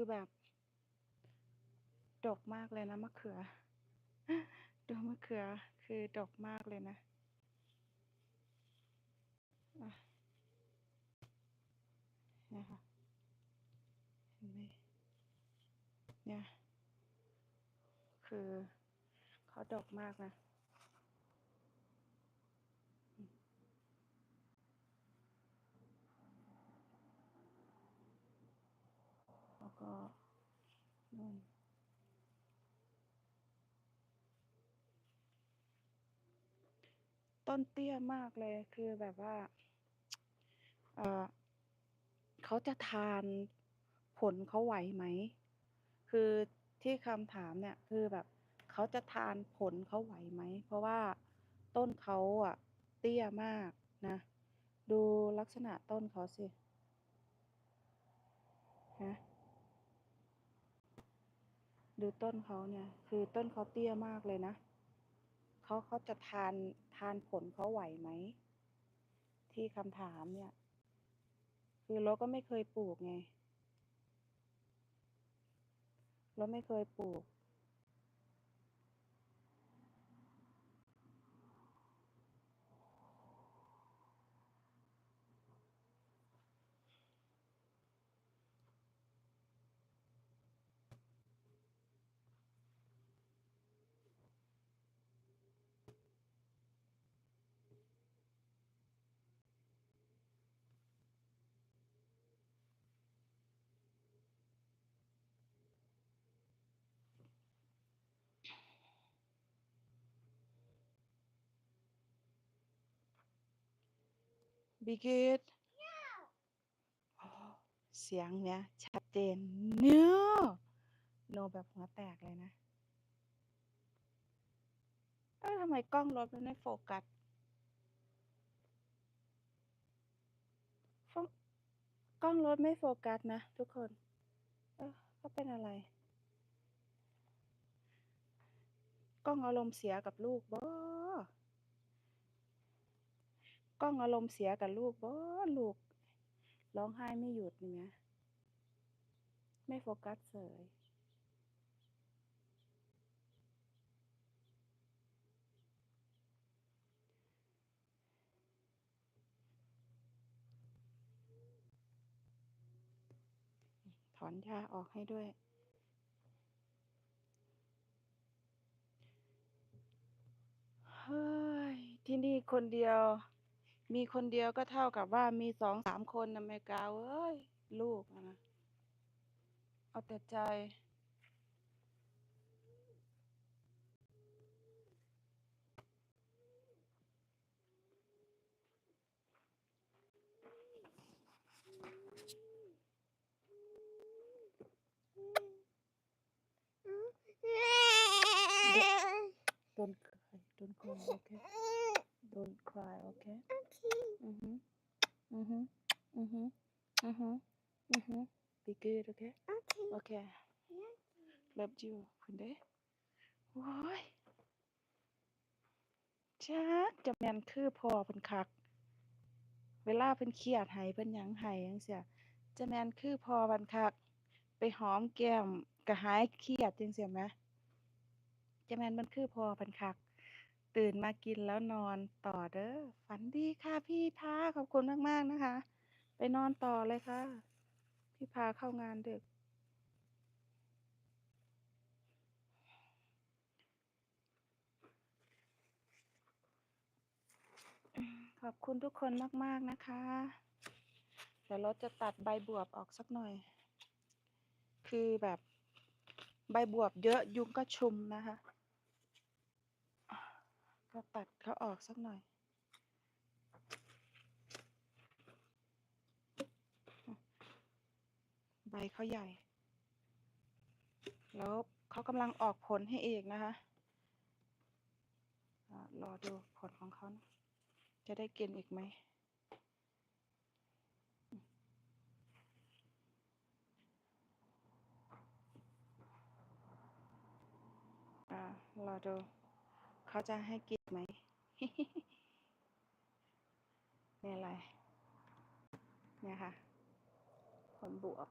คือแบบ ดกมากเลยนะมะเขือดูมะเขือคือดกมากเลยนะอะเนี่ค่ะเห็นไหมเนี่ย คือเขาดกมากนะอืมแล้ว ก็นู่นต้นเตี้ยมากเลยคือแบบว่า เออเขาจะทานผลเขาไหวไหม คือที่คำถามเนี่ยคือแบบเขาจะทานผลเขาไหวไหม เพราะว่าต้นเขาอะ เตี้ยมากนะ ดูลักษณะต้นเขาสิ ฮะ ดูต้นเขาเนี่ย คือต้นเขาเตี้ยมากเลยนะเขาเขาจะทานทานผลเขาไหวไหม ที่คำถามเนี่ย คือเราก็ไม่เคยปลูกไง เราไม่เคยปลูก บิกิตเสียงเนี้ยชัดเจนเนื้อโนแบบหัวแตกเลยนะเอ้ยทำไมกล้องรถมันไม่โฟกัสกล้องรถไม่โฟกัสนะทุกคน เออเขาเป็นอะไร กล้องอารมณ์เสียกับลูกบ่ กล้องอารมณ์เสียกับลูกบ่ลูกร้องไห้ไม่หยุดนี่นะไม่โฟกัสเสยถอนหญ้าออกให้ด้วย เฮ้ย ที่นี่คนเดียว มีคนเดียวก็เท่ากับว่ามีสองสามคนนะแม่กาวเอ้ย ลูกอะนะ เอาแต่ใจ Don't cry, don't cry, okay? Don't cry, okay? Mhm. Mhm. Mhm. Mhm. Mhm. Be good, okay? Okay. Love you คุณเด้โว้ยจักจะแม่นคือพ่อเพิ่นคัก เวลาเพิ่นเครียดให้เพิ่นหยังให้จังซี้จะแม่นคือพ่อเพิ่นคัก ไปหอมแก้มก็หายเครียดจังซี้แหมจะแม่นมันคือพ่อเพิ่นคัก ตื่นมากินแล้วนอนต่อเด้อ ฝันดีค่ะพี่พาขอบคุณมากๆนะคะ ไปนอนต่อเลยค่ะ พี่พาเข้างานดึก ขอบคุณทุกคนมากๆนะคะเดี๋ยวเราจะตัดใบบวบออกสักหน่อย คือแบบใบบวบเยอะยุงก็ชุมนะคะ ก็ตัดเขาออกสักหน่อยใบเขาใหญ่ แล้วเขากำลังออกผลให้อีกนะคะรอดูผลของเขานะจะได้กินอีกไหม รอดู เขาจะให้กิน ไหมนี่อะไรเนี่ยค่ะผลบวก